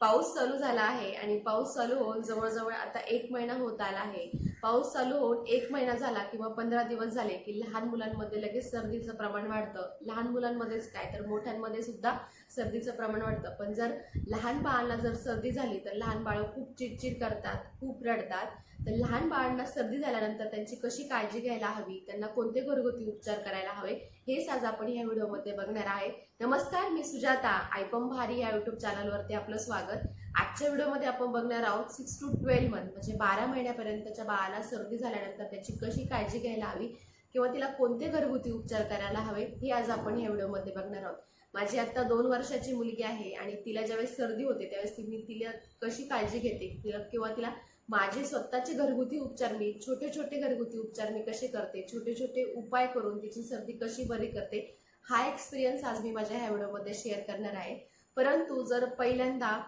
पाऊस चालू झाला आहे आणि पाऊस चालू होऊन जवळजवळ आता एक महिना होत आला आहे. पाऊस चालू होऊन एक महिना झाला किंवा पंधरा दिवस झाले की लहान मुलांमध्ये लगेच सर्दीचं प्रमाण वाढतं. लहान मुलांमध्येच काय तर मोठ्यांमध्ये सुद्धा सर्दीचं प्रमाण वाढतं. पण जर लहान बाळांना जर सर्दी झाली तर लहान बाळं खूप चिडचिड करतात खूप रडतात. तर लहान बाळांना सर्दी झाल्यानंतर त्यांची कशी काळजी घ्यायला हवी? त्यांना कोणते घरगुती उपचार करायला हवे? हेच आज आपण ह्या व्हिडिओमध्ये बघणार आहे. नमस्कार मी सुजाता. आयपम भारी या युट्यूब चॅनलवरती आपलं स्वागत. आजच्या व्हिडिओमध्ये आपण बघणार आहोत सिक्स टू ट्वेल्व मंथ म्हणजे बारा महिन्यापर्यंतच्या बाळाला सर्दी झाल्यानंतर त्याची कशी काळजी घ्यायला हवी किंवा तिला कोणते घरगुती उपचार करायला हवे हे आज आपण या व्हिडिओमध्ये बघणार आहोत. माझी आत्ता दोन वर्षाची मुलगी आहे आणि तिला ज्यावेळेस सर्दी होते त्यावेळेस ती मी तिला कशी काळजी घेते तिला किंवा तिला माझे स्वतःचे घरगुती उपचार मी छोटे छोटे घरगुती उपचार मी कसे करते छोटे छोटे उपाय करून तिची सर्दी कशी बरी करते हा एक्सपिरियन्स आज मी माझ्या ह्या व्हिडिओमध्ये शेअर करणार आहे. परंतु जर पहिल्यांदा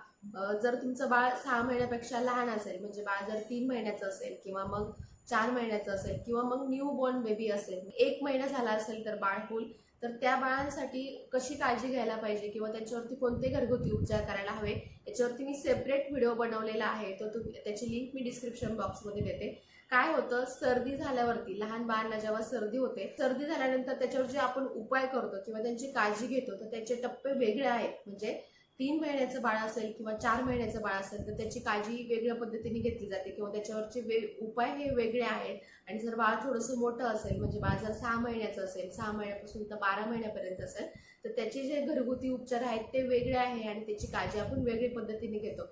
जर तुमचं बाळ सहा महिन्यापेक्षा लहान असेल म्हणजे बाळ जर तीन महिन्याचं असेल किंवा मग चार महिन्याचं असेल किंवा मग न्यू बॉर्न बेबी असेल एक महिना झाला असेल तर बाळ तर त्या बाळांसाठी कशी काळजी घ्यायला पाहिजे किंवा त्यांच्यावरती कोणते घरगुती उपचार करायला हवे? याच्यावरती मी सेपरेट व्हिडिओ बनवलेला आहे. तो तुम्ही त्याची लिंक मी डिस्क्रिप्शन बॉक्समध्ये देते. काय होतं? सर्दी झाल्यावरती लहान बाळांना जेव्हा सर्दी होते सर्दी झाल्यानंतर त्याच्यावर जे आपण उपाय करतो किंवा त्यांची काळजी घेतो तर त्याचे टप्पे वेगळे आहेत. म्हणजे तीन महिन्याचं बाळ असेल किंवा चार महिन्याचं बाळ असेल तर त्याची काळजी वेगळ्या पद्धतीने घेतली जाते किंवा त्याच्यावरचे वे उपाय हे वेगळे आहेत. आणि जर बाळ थोडंसं मोठं असेल म्हणजे बाळ जर सहा महिन्याचं असेल सहा महिन्यापासून तर बारा महिन्यापर्यंत असेल तर त्याचे जे घरगुती उपचार आहेत ते वेगळे आहे आणि त्याची काळजी आपण वेगळ्या पद्धतीने घेतो.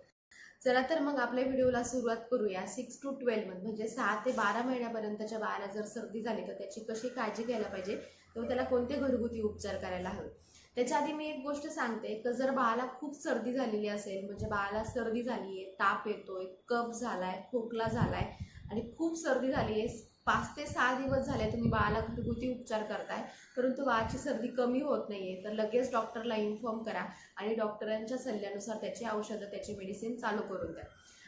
चला तर मग आपल्या व्हिडिओला सुरुवात करूया. सिक्स टू ट्वेल्व मंथ म्हणजे सहा ते बारा महिन्यापर्यंतच्या बाळाला जर सर्दी झाली तर त्याची कशी काळजी घ्यायला पाहिजे? तर त्याला कोणते घरगुती उपचार करायला हवे? त्याच्या आधी मी एक गोष्ट सांगते की जर बाळाला खूप सर्दी झालेली असेल म्हणजे बाळाला सर्दी झाली आहे ताप येतोय कफ झालाय खोकला झालाय आणि खूप सर्दी झाली आहे पाच ते सहा दिवस झाले तुम्ही बाळाला घरगुती उपचार करताय परंतु बाळाची सर्दी कमी होत नाहीये. तर लगेच डॉक्टरला इन्फॉर्म करा आणि डॉक्टरांच्या सल्ल्यानुसार त्याची औषधं त्याची मेडिसिन चालू करून द्या.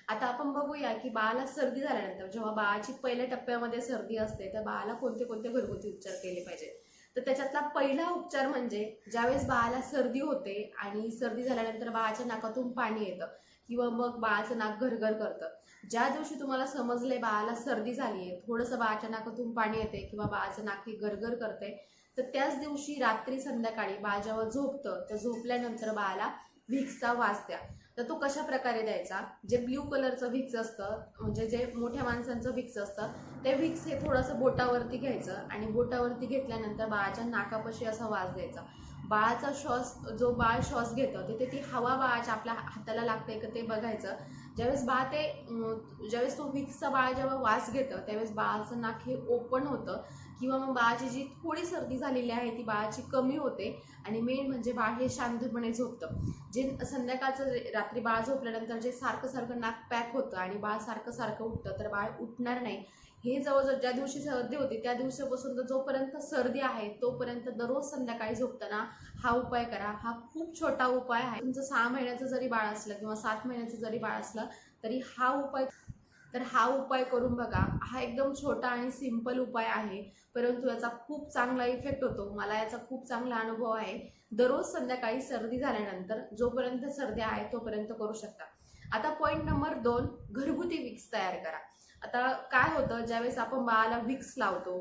आता आपण बघूया की बाळाला सर्दी झाल्यानंतर जेव्हा बाळाची पहिल्या टप्प्यामध्ये सर्दी असते तर बाळाला कोणते कोणते घरगुती उपचार केले पाहिजे? तर त्याच्यातला पहिला उपचार म्हणजे ज्यावेळेस बाळाला सर्दी होते आणि सर्दी झाल्यानंतर बाळाच्या नाकातून पाणी येतं किंवा मग बाळाचं नाक घरघर करतं. ज्या दिवशी तुम्हाला समजलंय बाळाला सर्दी झाली आहे थोडंसं बाळाच्या नाकातून पाणी येते किंवा बाळाचं नाक हे गरगर करते तर त्याच दिवशी रात्री संध्याकाळी बाळ जेव्हा झोपतं. तर झोपल्यानंतर बाळाला व्हिक्सचा वास द्या. तर तो कशा प्रकारे द्यायचा? जे ब्ल्यू कलरचं व्हिक्स असतं म्हणजे जे मोठ्या माणसांचं व्हिक्स असतं ते व्हिक्स हे थोडंसं बोटावरती घ्यायचं आणि बोटावरती घेतल्यानंतर बाळाच्या नाकापाशी असा वास द्यायचा. बाळाचा श्वास जो बाळ श्वास घेतं तिथे ती हवा बाळाच्या आपल्या हाताला लागते का ते बघायचं. ज्यावेळेस बाळ ते ज्यावेळेस तो व्हिक्सचा बाळ जेव्हा वास घेतं त्यावेळेस बाळाचं नाक हे ओपन होतं. किंवा मग बाळाची जी थोडी सर्दी झालेली आहे ती बाळाची कमी होते. आणि मेन म्हणजे बाळ हे शांतपणे झोपतं. जे संध्याकाळचं जे- रात्री बाळ झोपल्यानंतर जे सारखं सारखं नाक पॅक होतं आणि बाळ सारखं सारखं उठतं तर बाळ उठणार नाही. हे जवळजवळ ज्या दिवशी सर्दी होती त्या दिवसापासून तर जोपर्यंत सर्दी आहे तोपर्यंत दररोज संध्याकाळी झोपताना हा उपाय करा. हा खूप छोटा उपाय आहे. तुमचं सहा महिन्याचं जरी बाळ असलं किंवा सात महिन्याचं जरी बाळ असलं तरी हा उपाय तर हा उपाय करून बघा. हा एकदम छोटा आणि सिंपल उपाय आहे. परंतु याचा खूप चांगला इफेक्ट होतो. मला याचा खूप चांगला अनुभव आहे. दररोज संध्याकाळी सर्दी झाल्यानंतर जोपर्यंत सर्दी आहे तोपर्यंत करू शकता. आता पॉईंट नंबर दोन घरगुती विक्स तयार करा. आता काय होतं ज्यावेळेस आपण बाळाला विक्स लावतो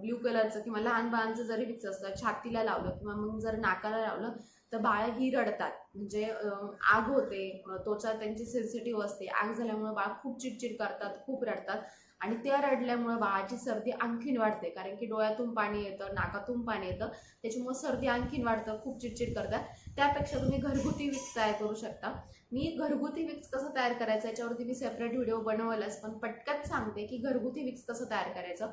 ब्ल्यू कलरचं किंवा लहान बाळांचं जरी विक्स असतं छातीला लावलं किंवा मग जर नाकाला लावलं तर बाळ ही रडतात म्हणजे आग होते त्वचा त्यांची सेन्सिटिव्ह असते. आग झाल्यामुळे बाळ खूप चिडचिड करतात खूप रडतात. आणि त्या रडल्यामुळे बाळाची सर्दी आणखीन वाढते. कारण की डोळ्यातून पाणी येतं नाकातून पाणी येतं. त्याच्यामुळे सर्दी आणखीन वाढतं खूप चिडचिड करतात. त्यापेक्षा तुम्ही घरगुती विक्स तयार करू शकता. मी घरगुती विक्स कसं तयार करायचं याच्यावरती मी सेपरेट व्हिडिओ बनवलाच पण पटकन सांगते की घरगुती विक्स कसं तयार करायचं.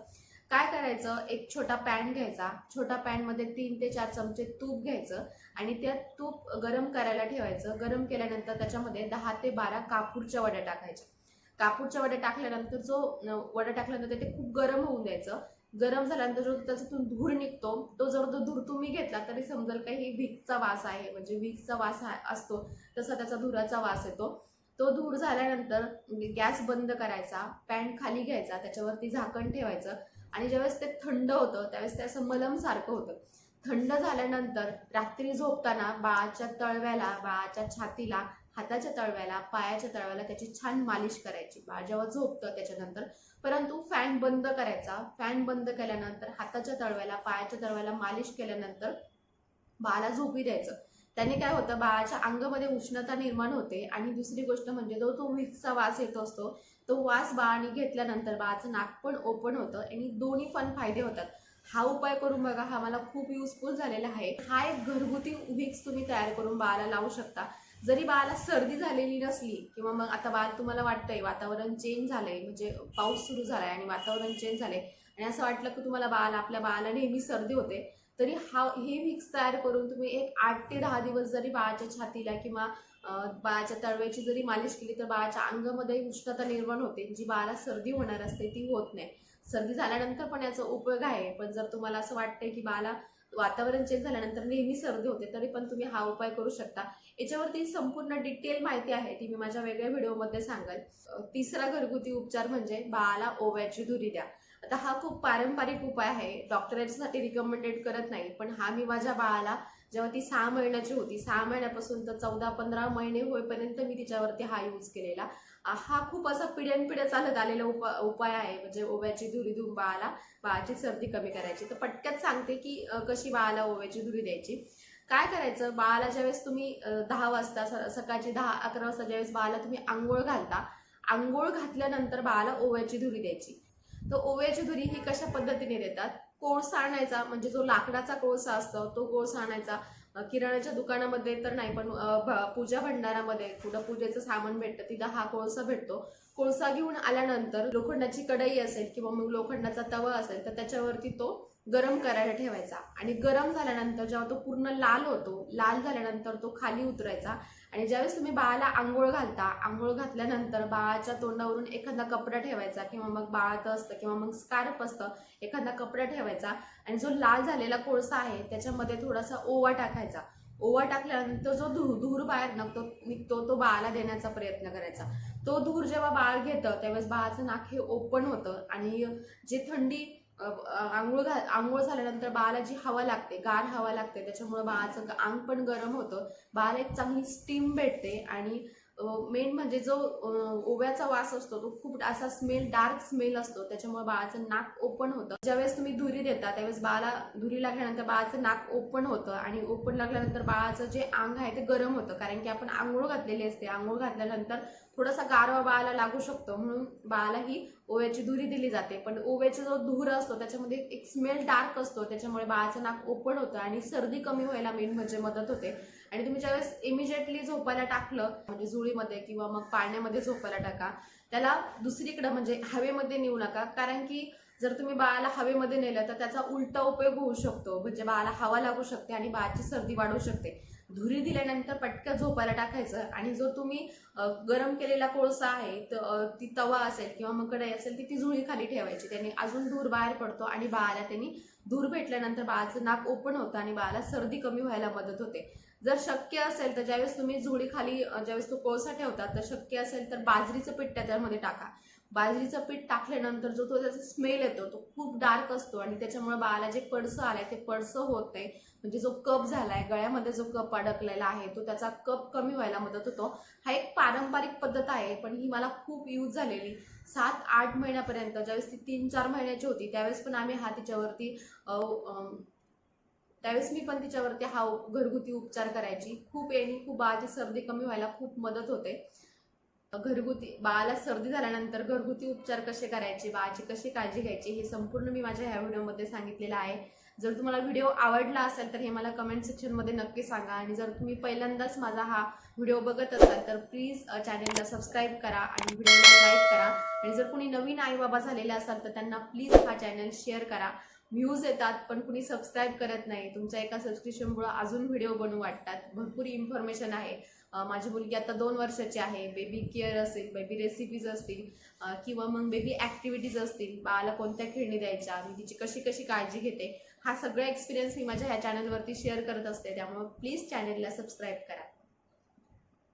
काय करायचं? एक छोटा पॅन घ्यायचा. छोटा पॅनमध्ये तीन ते चार चमचे तूप घ्यायचं आणि त्या तूप गरम करायला ठेवायचं. गरम केल्यानंतर त्याच्यामध्ये दहा ते बारा कापूरच्या वड्या टाकायच्या. कापूरच्या वड्या टाकल्यानंतर जो वडा वड्या टाकल्यानंतर ते खूप गरम होऊन द्यायचं. गरम झाल्यानंतर जो त्याच्यातून धूर निघतो तो जर तो धूर तुम्ही घेतला तरी समजेल काही ही वास आहे. म्हणजे व्हिक्सचा वास हा- असतो तसा त्याचा धुराचा वास येतो. तो धूर झाल्यानंतर म्हणजे गॅस बंद करायचा पॅन खाली घ्यायचा त्याच्यावरती झाकण ठेवायचं आणि ज्यावेळेस ते थंड होतं त्यावेळेस ते असं मलमसारखं होतं. थंड झाल्यानंतर रात्री झोपताना बाळाच्या तळव्याला बाळाच्या छातीला हाताच्या तळव्याला पायाच्या तळव्याला त्याची छान मालिश करायची. बाळ जेव्हा झोपतं त्याच्यानंतर परंतु फॅन बंद करायचा. फॅन बंद केल्यानंतर हाताच्या तळव्याला पायाच्या तळव्याला मालिश केल्यानंतर बाळाला झोपी द्यायचं. त्याने काय होतं बाळाच्या अंगामध्ये उष्णता निर्माण होते आणि दुसरी गोष्ट म्हणजे जो तो विक्सचा वास येत असतो तो वास बाळाने घेतल्यानंतर बाळाचं नाक पण ओपन होतं आणि दोन्ही पण फायदे होतात. हा उपाय करून बघा हा मला खूप युजफुल झालेला आहे. हा एक घरगुती विक्स तुम्ही तयार करून बाळाला लावू शकता. जरी बाळाला सर्दी झालेली नसली किंवा मग आता बाळ तुम्हाला वाटतंय वातावरण चेंज झालंय म्हणजे पाऊस सुरू झालाय आणि वातावरण चेंज झालंय आणि असं वाटलं की तुम्हाला बाळाला आपल्या बाळाला नेहमी सर्दी होते तरी हा हे विक्स तयार करून तुम्ही एक आठ ते दहा दिवस जरी बाळाच्या छातीला किंवा बाळाच्या तळव्याची जरी मालिश केली तर बाळाच्या अंगामध्ये उष्णता निर्माण होते जी बाळाला सर्दी होणार असते ती होत नाही. सर्दी झाल्यानंतर पण याचा उपयोग आहे पण जर तुम्हाला असं वाटतंय की बाळाला वातावरण चेंज झाल्यानंतर नेहमी सर्दी होते तरी पण तुम्ही हा उपाय करू शकता. याच्यावरती संपूर्ण डिटेल माहिती आहे ती मी माझ्या वेगळ्या व्हिडिओमध्ये सांगेल. तिसरा घरगुती उपचार म्हणजे बाळाला ओव्याची धुरी द्या. आता हा खूप पारंपरिक उपाय आहे. डॉक्टर याच्यासाठी रिकमेंडेड करत नाही पण हा मी माझ्या बाळाला जेव्हा ती सहा महिन्याची होती सहा महिन्यापासून तर चौदा पंधरा महिने होईपर्यंत मी तिच्यावरती हा यूज केलेला. हा खूप असा पिढ्यानपिढ्या चालत आलेला उपा उपाय आहे. म्हणजे ओव्याची धुरी धुऊन बाळाला बाळाची सर्दी कमी करायची. तर पटक्यात सांगते की कशी बाळाला ओव्याची धुरी द्यायची. काय करायचं? बाळाला ज्यावेळेस तुम्ही दहा वाजता स- सकाळची दहा अकरा वाजता ज्यावेळेस बाळाला तुम्ही आंघोळ घालता आंघोळ घातल्यानंतर बाळाला ओव्याची धुरी द्यायची. तर ओव्याची धुरी ही कशा पद्धतीने देतात? कोळसा आणायचा म्हणजे जो लाकडाचा कोळसा असतो तो कोळसा आणायचा. किराणाच्या किराण्याच्या दुकानामध्ये तर नाही पण पूजा भंडारामध्ये कुठं पूजेचं सामान भेटतं तिथं हा कोळसा भेटतो. कोळसा घेऊन आल्यानंतर लोखंडाची कढई असेल किंवा मग लोखंडाचा तवा असेल तर त्याच्यावरती तो गरम करायला ठेवायचा. आणि गरम झाल्यानंतर जेव्हा तो पूर्ण लाल होतो लाल झाल्यानंतर तो खाली उतरायचा. आणि ज्यावेळेस तुम्ही बाळाला आंघोळ घालता आंघोळ घातल्यानंतर बाळाच्या तोंडावरून एखादा कपडा ठेवायचा किंवा मग बाळाचं असतं किंवा मग स्कार्फ असतं एखादा कपडा ठेवायचा. आणि जो लाल झालेला कोळसा आहे त्याच्यामध्ये थोडासा ओवा टाकायचा. ओवा टाकल्यानंतर जो धूर धूर बाहेर निघतो निघतो तो बाळाला देण्याचा प्रयत्न करायचा. तो धूर जेव्हा बाळ घेतं त्यावेळेस बाळाचं नाक हे ओपन होतं. आणि जे थंडी आंघोळ घा आंघोळ झाल्यानंतर बाळाला जी हवा लागते गार हवा लागते त्याच्यामुळं बाळाचं अंग पण गरम होतं. बाळाला एक चांगली स्टीम भेटते आणि मेन म्हणजे जो ओव्याचा वास असतो तो खूप असा स्मेल डार्क स्मेल असतो त्याच्यामुळे बाळाचं नाक ओपन होतं. ज्यावेळेस तुम्ही धुरी देता त्यावेळेस बाळाला धुरी लागल्यानंतर बाळाचं नाक ओपन होतं आणि ओपन लागल्यानंतर बाळाचं जे अंग आहे ते गरम होतं. कारण की आपण आंघोळ घातलेली असते. आंघोळ घातल्यानंतर थोडासा गारवा बाळाला लागू शकतो म्हणून बाळाला ही ओव्याची धुरी दिली जाते. पण ओव्याचा जो धूर असतो त्याच्यामध्ये एक स्मेल डार्क असतो त्याच्यामुळे बाळाचं नाक ओपन होतं आणि सर्दी कमी व्हायला मेन म्हणजे मदत होते. आणि तुम्ही ज्यावेळेस इमिजिएटली झोपायला टाकलं म्हणजे जुळीमध्ये किंवा मग पाळण्यामध्ये झोपायला टाका त्याला दुसरीकडं म्हणजे हवेमध्ये नेऊ नका. कारण की जर तुम्ही बाळाला हवेमध्ये नेलं तर त्याचा उलटा उपयोग होऊ शकतो. म्हणजे बाळाला हवा लागू शकते आणि बाळाची सर्दी वाढू शकते. धुरी दिल्यानंतर पटकन झोपायला टाकायचं आणि जो तुम्ही गरम केलेला कोळसा आहे तर ती तवा असेल किंवा मग कढई असेल ती ती झुळी खाली ठेवायची. त्याने अजून धूर बाहेर पडतो आणि बाळाला त्यांनी धूर भेटल्यानंतर बाळाचं नाक ओपन होतं आणि बाळाला सर्दी कमी व्हायला मदत होते. जर शक्य असेल तर ज्यावेळेस तुम्ही झुळी खाली ज्यावेळेस तो कोळसा ठेवता तर शक्य असेल तर बाजरीचं पीठ त्याच्यामध्ये टाका. बाजरीचं पीठ टाकल्यानंतर जो तो त्याचा स्मेल येतो तो खूप डार्क असतो आणि त्याच्यामुळे बाळाला जे पडसं आलंय ते पडसं होत नाही म्हणजे जो कप झालाय गळ्यामध्ये जो कप अडकलेला आहे तो त्याचा कप कमी व्हायला मदत होतो. हा एक पारंपरिक पद्धत आहे पण ही मला खूप यूज झालेली. सात आठ महिन्यापर्यंत ज्यावेळेस ती तीन चार महिन्याची होती त्यावेळेस पण आम्ही हा तिच्यावरती त्यावेळेस मी पण तिच्यावरती हा घरगुती उपचार करायची. खूप येणी खूप बाळाची सर्दी कमी व्हायला खूप मदत होते. घरगुती बाळाला सर्दी झाल्यानंतर घरगुती उपचार कसे करायचे बाळाची कशी काळजी घ्यायची हे संपूर्ण मी माझ्या ह्या व्हिडिओमध्ये सांगितलेलं आहे. जर तुम्हाला व्हिडिओ आवडला असेल तर हे मला कमेंट सेक्शनमध्ये नक्की सांगा. आणि जर तुम्ही पहिल्यांदाच माझा हा व्हिडिओ बघत असाल तर प्लीज चॅनेलला सबस्क्राईब करा आणि व्हिडिओला लाईक करा. आणि जर कोणी नवीन आई बाबा झालेले असाल तर त्यांना प्लीज हा चॅनल शेअर करा. व्ह्यूज येतात पण कुणी सबस्क्राईब करत नाही. तुमच्या एका सबस्क्रिप्शनमुळे अजून व्हिडिओ बनू वाटतात. भरपूर इन्फॉर्मेशन आहे. माझी मुलगी आता दोन वर्षाची आहे. बेबी केअर असेल बेबी रेसिपीज असतील किंवा मग बेबी ॲक्टिव्हिटीज असतील बाळाला कोणत्या खेळणी द्यायच्या मी तिची कशी कशी काळजी घेते हा सगळा एक्सपिरियन्स मी माझ्या ह्या चॅनलवरती शेअर करत असते. त्यामुळे प्लीज चॅनलला सबस्क्राईब करा.